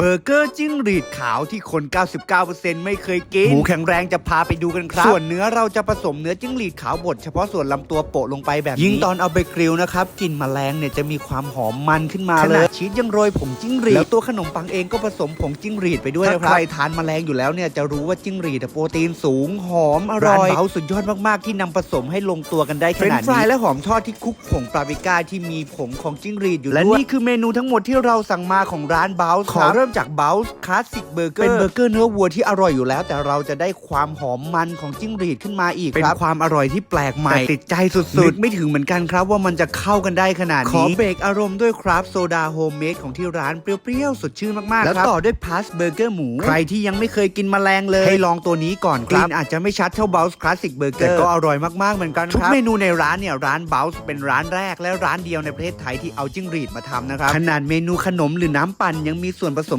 เบอร์เกอร์จิ้งหรีดขาวที่คน 99%ไม่เคยกินหมูแข็งแรงจะพาไปดูกันครับ ส่วนเนื้อเราจะผสมเนื้อจิ้งหรีดขาวบดเฉพาะส่วนลำตัวโปะลงไปแบบนี้ ยิ่งตอนเอาไปกริลนะครับกลิ่นแมลงเนี่ยจะมีความหอมมันขึ้นมาเลยชีสยังโรยผงจิ้งหรีดแล้วตัวขนมปังเองก็ผสมผงจิ้งหรีดไปด้วยนะครับใครทานแมลงอยู่แล้วเนี่ยจะรู้ว่าจิ้งหรีดอะโปรตีนสูงหอมอร่อยร้านเบาสุดยอดมากๆที่นำผสมให้ลงตัวกันได้ขนาดนี้ฟรายและหอมทอดที่คลุกผงปาปริก้าที่มีผงของจิ้งหรีดอยู่และนี่คือเมนูทั้งหมดที่เราสั่งมาของร้านเบลส์ขอเริ่มจากเบลส์คลาสสิกเบอร์เกอร์เป็นเบอร์เกอร์เนื้อวัวที่อร่อยอยู่แล้ว แต่เราจะได้ความหอมมันของจิ้งหรีดขึ้นมาอีกเป็นความอร่อยที่แปลกใหม่ติดใจสุดๆนึกไม่ถึงเหมือนกันครับว่ามันจะเข้ากันได้ขนาดนี้ ขอเบรกอารมณ์ด้วยคราฟต์โซดาโฮมเมดของที่ร้านเปรี้ยวๆสดชื่นมากๆแล้วต่อด้วยพาสเบอร์เกอร์หมูใครที่ยังไม่เคยกินแมลงเลยให้ลองตัวนี้ก่อนกลิ่นอาจจะไม่ชัดเท่าเบลส์คลาสสิกเบอร์เกอร์แต่ก็อร่อยมากๆเหมือนกันครับทุกเมนูในร้านเนี่ยร้านเบลส์เป็นร้านแรกและร้านเดียวในประเทศไทยที่เอาจิ้งหรีดมาทำนะครับขนาดเมนูขนมหรือน้ำปั่นยังมีส่วนผสม